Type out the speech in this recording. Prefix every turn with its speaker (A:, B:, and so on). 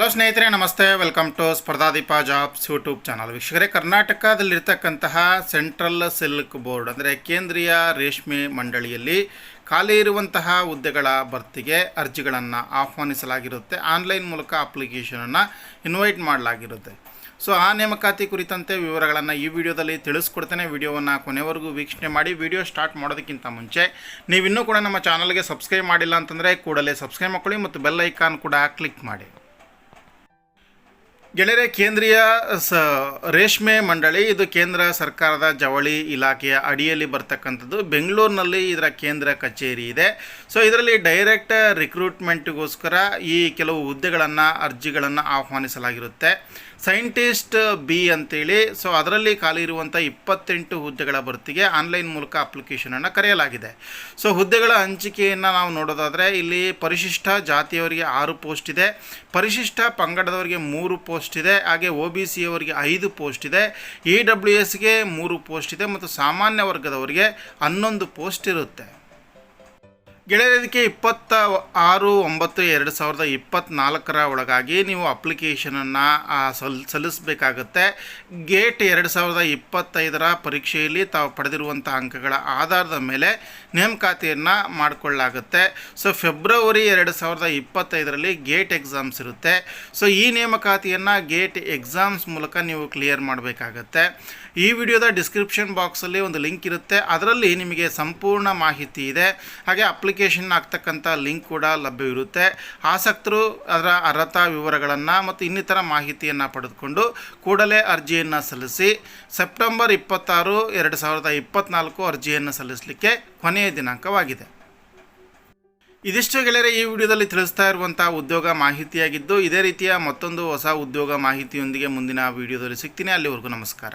A: Hello ಸ್ನೇಹಿತರೆ, ನಮಸ್ತೆ. Welcome to Spardhadeepa jobs YouTube channel ವೀಕ್ಷಕರೇ, ಕರ್ನಾಟಕದಲ್ಲಿರ್ತಕ್ಕಂತಹ ಸೆಂಟ್ರಲ್ ಸಿಲ್ಕ್ ಬೋರ್ಡ್ ಅಂದರೆ ಕೇಂದ್ರೀಯ ರೇಷ್ಮೆ ಮಂಡಳಿಯಲ್ಲಿ ಖಾಲಿ ಇರುವಂತಹ ಹುದ್ದೆಗಳ ಭರ್ತಿಗೆ ಅರ್ಜಿಗಳನ್ನು ಆಹ್ವಾನಿಸಲಾಗಿರುತ್ತೆ. ಆನ್ಲೈನ್ ಮೂಲಕ ಅಪ್ಲಿಕೇಶನನ್ನು ಇನ್ವೈಟ್ ಮಾಡಲಾಗಿರುತ್ತೆ. ಸೊ ಆ ನೇಮಕಾತಿ ಕುರಿತಂತೆ ವಿವರಗಳನ್ನು ಈ ವಿಡಿಯೋದಲ್ಲಿ ತಿಳಿಸ್ಕೊಡ್ತೇನೆ. ವಿಡಿಯೋವನ್ನು ಕೊನೆವರೆಗೂ ವೀಕ್ಷಣೆ ಮಾಡಿ. ವಿಡಿಯೋ ಸ್ಟಾರ್ಟ್ ಮಾಡೋದಕ್ಕಿಂತ ಮುಂಚೆ ನೀವಿನ್ನೂ ಕೂಡ ನಮ್ಮ ಚಾನಲ್ಗೆ ಸಬ್ಸ್ಕ್ರೈಬ್ ಮಾಡಿಲ್ಲ ಅಂತಂದರೆ ಕೂಡಲೇ ಸಬ್ಸ್ಕ್ರೈಬ್ ಮಾಡ್ಕೊಳ್ಳಿ ಮತ್ತು ಬೆಲ್ ಐಕಾನ್ ಕೂಡ ಕ್ಲಿಕ್ ಮಾಡಿ. ಗೆಳೆಯರೆ, ಕೇಂದ್ರೀಯ ಸ, ರೇಷ್ಮೆ ಮಂಡಳಿ, ಇದು ಕೇಂದ್ರ ಸರ್ಕಾರದ ಜವಳಿ ಇಲಾಖೆಯ ಅಡಿಯಲ್ಲಿ ಬರ್ತಕ್ಕಂಥದ್ದು. ಬೆಂಗಳೂರಿನಲ್ಲಿ ಇದರ ಕೇಂದ್ರ ಕಚೇರಿ ಇದೆ. ಸೊ ಇದರಲ್ಲಿ ಡೈರೆಕ್ಟ್ ರಿಕ್ರೂಟ್ಮೆಂಟ್ಗೋಸ್ಕರ ಈ ಕೆಲವು ಹುದ್ದೆಗಳನ್ನು, ಅರ್ಜಿಗಳನ್ನು ಆಹ್ವಾನಿಸಲಾಗಿರುತ್ತೆ. ಸೈಂಟಿಸ್ಟ್ ಬಿ ಅಂತೇಳಿ, ಸೊ ಅದರಲ್ಲಿ ಖಾಲಿ ಇರುವಂಥ ಇಪ್ಪತ್ತೆಂಟು ಹುದ್ದೆಗಳ ಭರ್ತಿಗೆ ಆನ್ಲೈನ್ ಮೂಲಕ ಅಪ್ಲಿಕೇಶನನ್ನು ಕರೆಯಲಾಗಿದೆ. ಸೊ ಹುದ್ದೆಗಳ ಹಂಚಿಕೆಯನ್ನು ನಾವು ನೋಡೋದಾದರೆ, ಇಲ್ಲಿ ಪರಿಶಿಷ್ಟ ಜಾತಿಯವರಿಗೆ ಆರು ಪೋಸ್ಟ್ ಇದೆ, ಪರಿಶಿಷ್ಟ ಪಂಗಡದವರಿಗೆ ಮೂರು ಪೋಸ್ಟ್ ಇದೆ, ಹಾಗೆ ಒ ಬಿ ಸಿಯವರಿಗೆ ಐದು ಪೋಸ್ಟ್ ಇದೆ, ಇ ಡಬ್ಲ್ಯೂ ಎಸ್ಗೆ ಮೂರು ಪೋಸ್ಟ್ ಇದೆ, ಮತ್ತು ಸಾಮಾನ್ಯ ವರ್ಗದವರಿಗೆ ಹನ್ನೊಂದು ಪೋಸ್ಟ್ ಇರುತ್ತೆ. ಗೆಳೆಯರಿಗೆ ಇಪ್ಪತ್ತ ಆರು ಒಂಬತ್ತು ಎರಡು ಸಾವಿರದ ಇಪ್ಪತ್ತ್ನಾಲ್ಕರ ಒಳಗಾಗಿ ನೀವು ಅಪ್ಲಿಕೇಶನನ್ನು ಸಲ್, ಸಲ್ಲಿಸಬೇಕಾಗುತ್ತೆ. ಗೇಟ್ ಎರಡು ಸಾವಿರದ ಇಪ್ಪತ್ತೈದರ ಪರೀಕ್ಷೆಯಲ್ಲಿ ತಾವು ಪಡೆದಿರುವಂಥ ಅಂಕಗಳ ಆಧಾರದ ಮೇಲೆ ನೇಮಕಾತಿಯನ್ನು ಮಾಡಿಕೊಳ್ಳಲಾಗುತ್ತೆ. ಸೊ, ಫೆಬ್ರವರಿ ಎರಡು ಸಾವಿರದ ಇಪ್ಪತ್ತೈದರಲ್ಲಿ ಗೇಟ್ ಎಕ್ಸಾಮ್ಸ್ ಇರುತ್ತೆ. ಸೊ, ಈ ನೇಮಕಾತಿಯನ್ನು ಗೇಟ್ ಎಕ್ಸಾಮ್ಸ್ ಮೂಲಕ ನೀವು ಕ್ಲಿಯರ್ ಮಾಡಬೇಕಾಗತ್ತೆ. ಈ ವಿಡಿಯೋದ ಡಿಸ್ಕ್ರಿಪ್ಷನ್ ಬಾಕ್ಸಲ್ಲಿ ಒಂದು ಲಿಂಕ್ ಇರುತ್ತೆ. ಅದರಲ್ಲಿ ನಿಮಗೆ ಸಂಪೂರ್ಣ ಮಾಹಿತಿ ಇದೆ. ಹಾಗೆ ಅಪ್ಲಿಕೇಶನ್ ಆಗ್ತಕ್ಕಂಥ ಲಿಂಕ್ ಕೂಡ ಲಭ್ಯವಿರುತ್ತೆ. ಆಸಕ್ತರು ಅದರ ಅರ್ಹತಾ ವಿವರಗಳನ್ನು ಮತ್ತು ಇನ್ನಿತರ ಮಾಹಿತಿಯನ್ನು ಪಡೆದುಕೊಂಡು ಕೂಡಲೇ ಅರ್ಜಿಯನ್ನು ಸಲ್ಲಿಸಿ ಸೆಪ್ಟೆಂಬರ್ ಇಪ್ಪತ್ತಾರು, ಎರಡು ಸಾವಿರದ ಇಪ್ಪತ್ತ್ನಾಲ್ಕು ಅರ್ಜಿಯನ್ನು ಸಲ್ಲಿಸಲಿಕ್ಕೆ ಕೊನೆಯ ದಿನಾಂಕವಾಗಿದೆ. ಇದಿಷ್ಟು ಗೆಳೆಯರೆ, ಈ ವಿಡಿಯೋದಲ್ಲಿ ತಿಳಿಸ್ತಾ ಇರುವಂಥ ಉದ್ಯೋಗ ಮಾಹಿತಿಯಾಗಿದ್ದು, ಇದೇ ರೀತಿಯ ಮತ್ತೊಂದು ಹೊಸ ಉದ್ಯೋಗ ಮಾಹಿತಿಯೊಂದಿಗೆ ಮುಂದಿನ ವಿಡಿಯೋದಲ್ಲಿ ಸಿಗ್ತೀನಿ. ಅಲ್ಲಿವರೆಗೂ ನಮಸ್ಕಾರ.